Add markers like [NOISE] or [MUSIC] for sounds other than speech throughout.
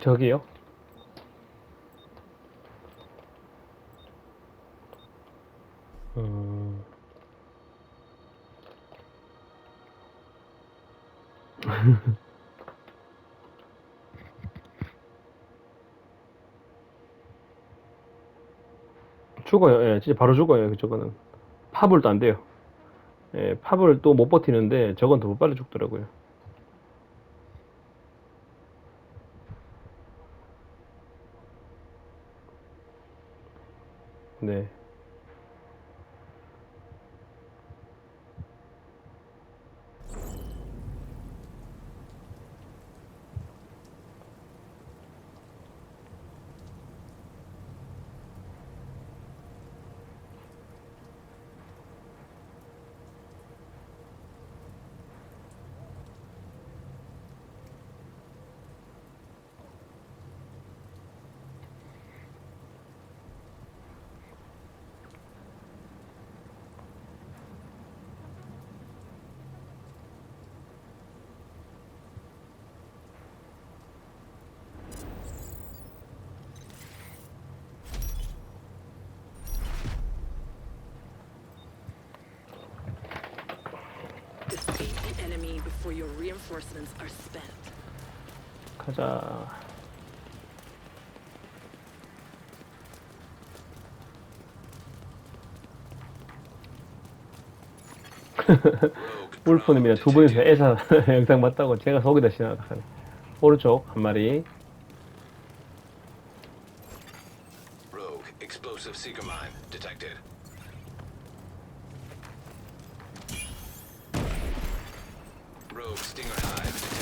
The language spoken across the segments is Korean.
저기요? 음. [LAUGHS] 죽어요. 예, 진짜 바로 죽어요. 저거는. 팝을도 안 돼요. 예, 팝을 또못 버티는데 저건 더 빨리 죽더라고요. 네. Defeat the enemy before your reinforcements are spent. 가자. [LAUGHS] 울프님이랑 두 분이서 애사 [LAUGHS] 영상 봤다고 제가 속이다 지나가네. 오른쪽 한 마리. Stinger hive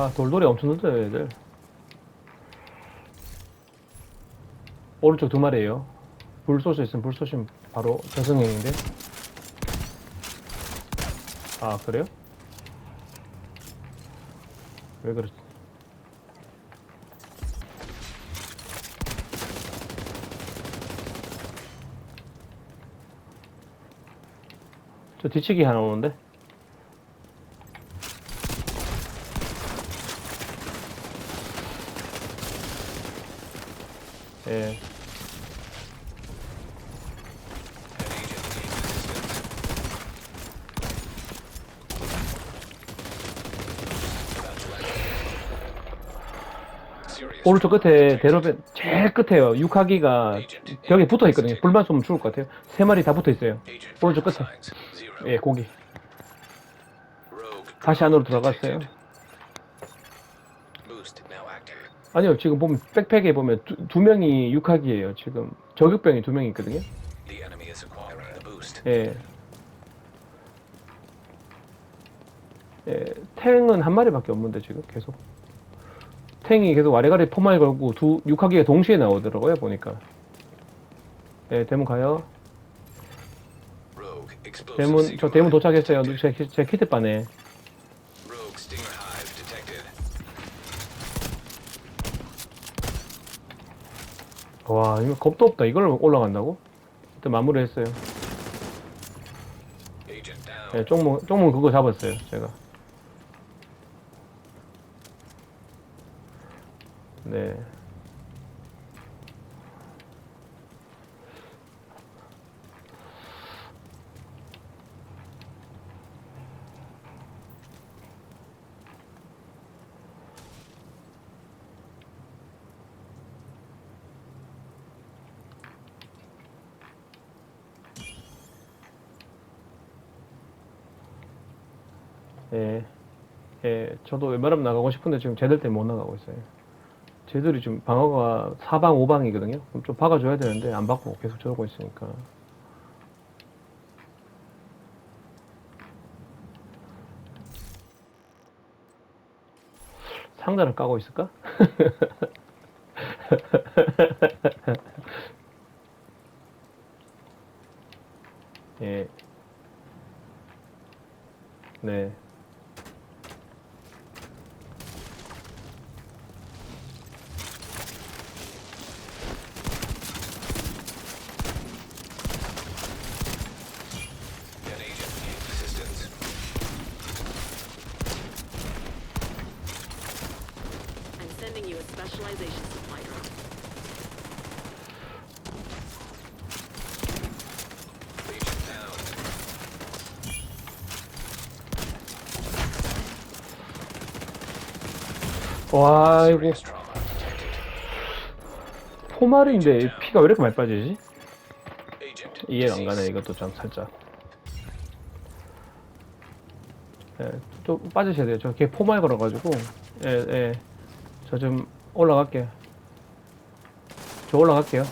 아 돌돌이 엄청 늦어요 얘들. 오른쪽 두 마리에요. 불 쏘수 있으면 불 쏘시면 바로 저승행인데. 아 그래요? 왜 그렇지? 저 뒤치기 하나 오는데? Serious 오른쪽 끝에. 대로변 제일 끝에요. 육하기가 벽에 붙어 있거든요. 불만 쏘면 죽을 것 같아요. 세 마리 다 붙어 있어요. 오른쪽 끝에. 예, 고기. 다시 안으로 들어갔어요. detected. Boost now active. 아니요, 지금 보면 백팩에 보면 두, 두 명이 육하기예요. 지금 저격병이 두명 있거든요. The enemy is acquiring the boost. 예. 예, 탱은 한 마리밖에 없는데 지금 계속. 탱이 계속 와리가리 포말 걸고 두 육하기가 동시에 나오더라고요 보니까. 예, 대문 가요. Rogue explosive 대문 저 대문 도착했어요. 제, 제 키트반에. Rogue stinger hive detected. 와 이거 겁도 없다. 이걸 올라간다고? 일단 마무리 했어요. Agent down. 예, 쪽문 쪽문 그거 잡았어요. 제가. 네. 예. 예, 저도 웬만하면 나가고 싶은데 지금 쟤들 때문에 못 나가고 있어요. 쟤들이 지금 방어가 4방, 5방이거든요. 그럼 좀 박아줘야 되는데 안 박고 계속 저러고 있으니까. 상자를 까고 있을까? [LAUGHS] 예. 네. 와, 이거. 포말인데 피가 왜 이렇게 많이 빠지지? 이해가 안 가네. 이것도 좀 살짝. 예, 좀 빠지셔야 돼요. 저 걔 포말 걸어가지고, 예, 예. 저 좀 올라갈게요. 저 올라갈게요.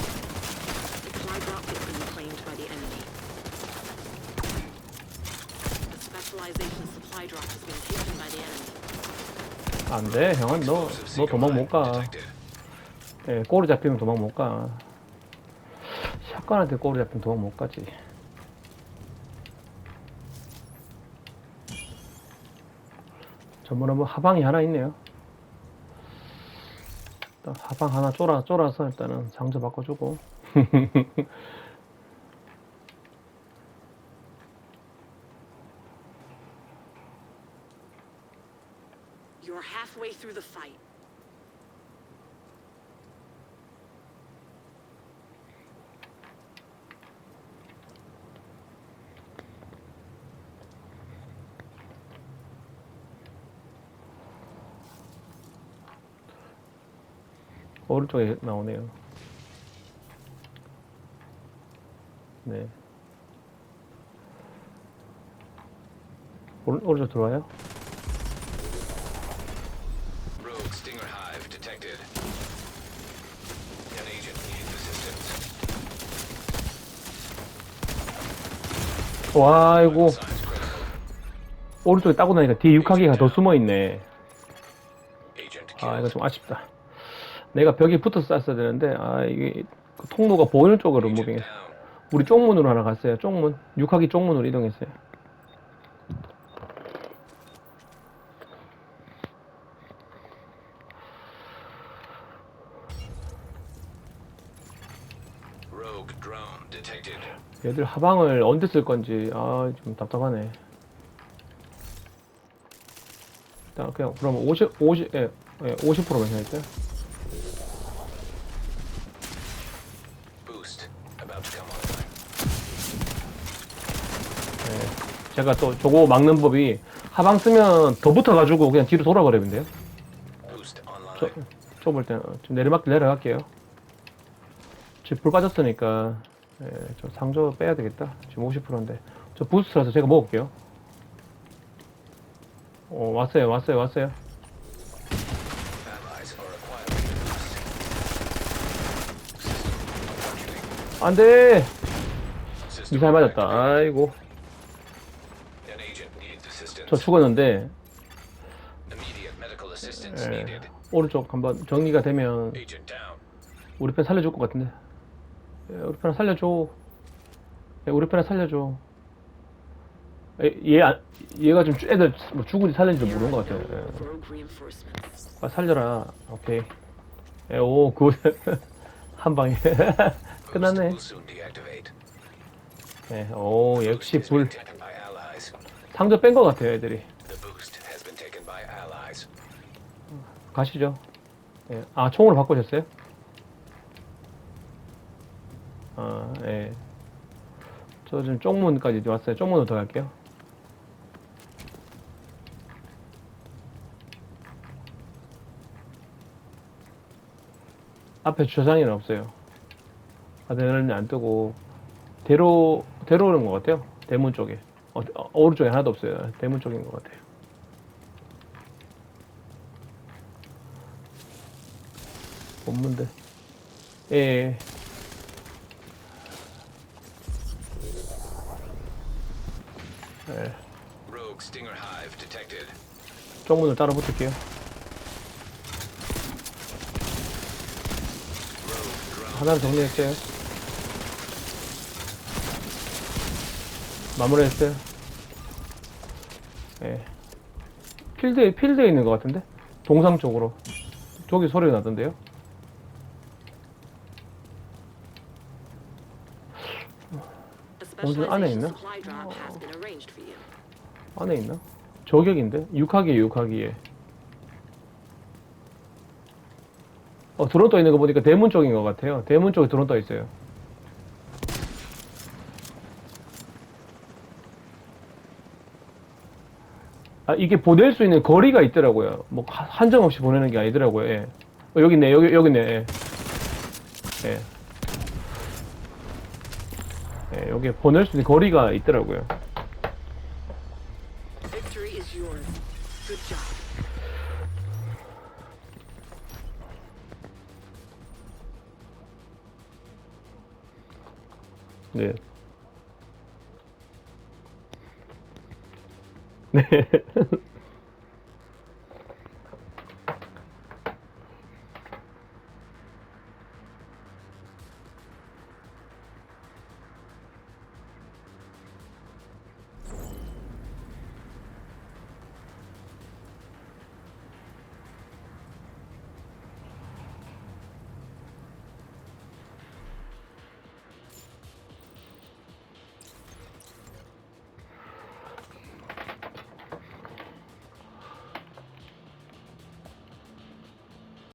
Supply drop has been claimed by the enemy. The specialization supply drop has been taken by the enemy. 안 돼, 형은 너, 너 도망 못 가. detected. 예, 꼬리 잡히면 도망 못 가. 샷건한테 꼬리 잡히면 도망 못 가지. 전문은 뭐 하방이 하나 있네요. 일단 하방 하나 쫄아, 쫄아서 일단은 상자 바꿔주고. [LAUGHS] You're halfway through the fight. 오른쪽에 나오네요. 네. 오른, 오른쪽 들어와요? 와, critical. 오른쪽에 따고 나니까 뒤에 육하기가 더 숨어 있네. Agent 아, 이거. 좀 아쉽다. 내가 벽에 붙어서 쐈어야 되는데, 아, 이게 그 통로가 보이는 쪽으로 무빙했어. 우리 쪽문으로 하나 갔어요. 쪽문. 육하기 쪽문으로 이동했어요. Rogue drone detected. 얘들 하방을 언제 쓸 건지, 아, 좀 답답하네. 일단 그냥, 그럼 50, 50, 예, 예 50%만 해야겠다. 예. 제가 또 저거 막는 법이 하방 쓰면 더 붙어가지고 그냥 뒤로 돌아버리면 돼요. 좁을 때는 좀 내리막 내려갈게요. 지금 불 빠졌으니까 예, 저 상조 빼야 되겠다. 지금 50%인데 저 부스트라서 제가 먹을게요. 어 왔어요, 왔어요, 왔어요. 안돼. System 미사일 맞았다. 아이고. 저 죽었는데 예. 오른쪽 한번 정리가 되면. 우리 편 살려줄 것 같은데. 예, 우리 편 살려줘. 예, 우리 편 살려줘. 예, 얘, 안- 얘가 좀 애들 뭐 죽은지 There 모르는 것 같아요. 예. 아, 살려라. 오케이. 예, 오, 굿. 한 방에. 끝났네. 예, 오, 역시 불. 상자 뺀 것 같아요, 애들이. 가시죠. 예. 아, 총으로 바꾸셨어요? 아, 예. 저 지금 쪽문까지 왔어요. 쪽문으로 들어갈게요. 앞에 주차장에는 없어요. 아드레날린이 안 뜨고 대로 대로는 것 같아요. 대문 쪽에 어, 어, 오른쪽에 하나도 없어요. 대문 쪽인 것 같아요. 없는데. 예, 예. 예. Rogue Stinger Hive detected. 쪽문을 따라 붙을게요. 하나를 정리했어요. 마무리했어요. 예. 필드에, 필드에 있는 것 같은데? 동상 쪽으로. 저기 소리가 나던데요? 어디 안에 있나? supply 안에 있나? 저격인데? 육하기에 육하기에. 어, 드론 떠 있는 거 보니까 대문 쪽인 것 같아요. 대문 쪽에 드론 떠 있어요. 아, 이게 보낼 수 있는 거리가 있더라고요. 뭐, 하- 한정 없이 보내는 게 아니더라고요. 예. 어, 여기 있네, 여기, 여기 있네. 예. 예. 예, 여기 보낼 수 있는 거리가 있더라고요. 네. 네. [LAUGHS] [LAUGHS]